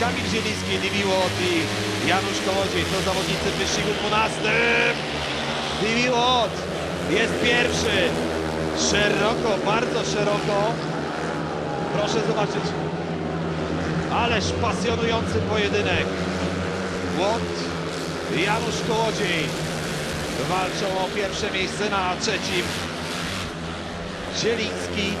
Kamil Zieliński, Diviłot i Janusz Kołodziej. To zawodnicy w wyścigu 12. Diviłot jest pierwszy. Szeroko, bardzo szeroko. Proszę zobaczyć. Ależ pasjonujący pojedynek. Łot, Janusz Kołodziej walczą o pierwsze miejsce na trzecim. Zieliński.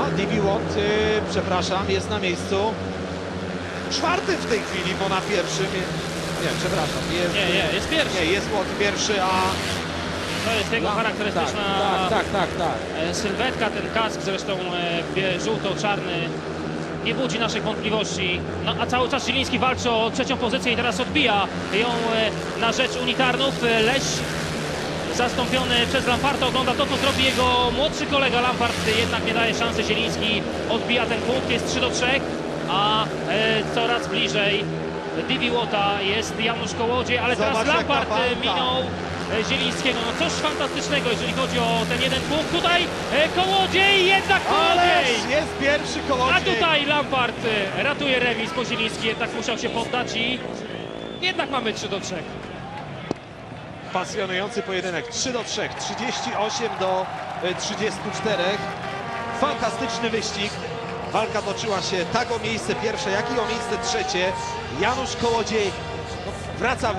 A Divi Watt, y, przepraszam, jest na miejscu czwartym w tej chwili, bo na pierwszym... Nie, przepraszam, jest... Nie, nie, jest pierwszy. Nie, jest Watt pierwszy, a... To jest jego charakterystyczna Tak, tak, tak, tak. e, sylwetka, ten kask zresztą e, żółto-czarny nie budzi naszych wątpliwości. No, a cały czas Zieliński walczy o trzecią pozycję i teraz odbija ją e, na rzecz unitarnów. E, Leś zastąpiony przez Lamparta ogląda to, co zrobi jego młodszy kolega Lampart, jednak nie daje szansy. Zieliński odbija ten punkt, jest 3 do 3, a e, coraz bliżej Divi Łota jest Janusz Kołodziej, ale Zobacz, teraz Lampart minął e, Zielińskiego. No coś fantastycznego, jeżeli chodzi o ten jeden punkt. Tutaj e, Kołodziej, jednak Ależ Kołodziej! jest pierwszy Kołodziej. A tutaj Lampart e, ratuje remis, bo Zieliński jednak musiał się poddać i jednak mamy 3 do 3. Pasjonujący pojedynek 3 do 3, 38 do e, 34. Fantastyczny wyścig. Walka toczyła się tak o miejsce pierwsze, jak i o miejsce trzecie. Janusz Kołodziej wraca w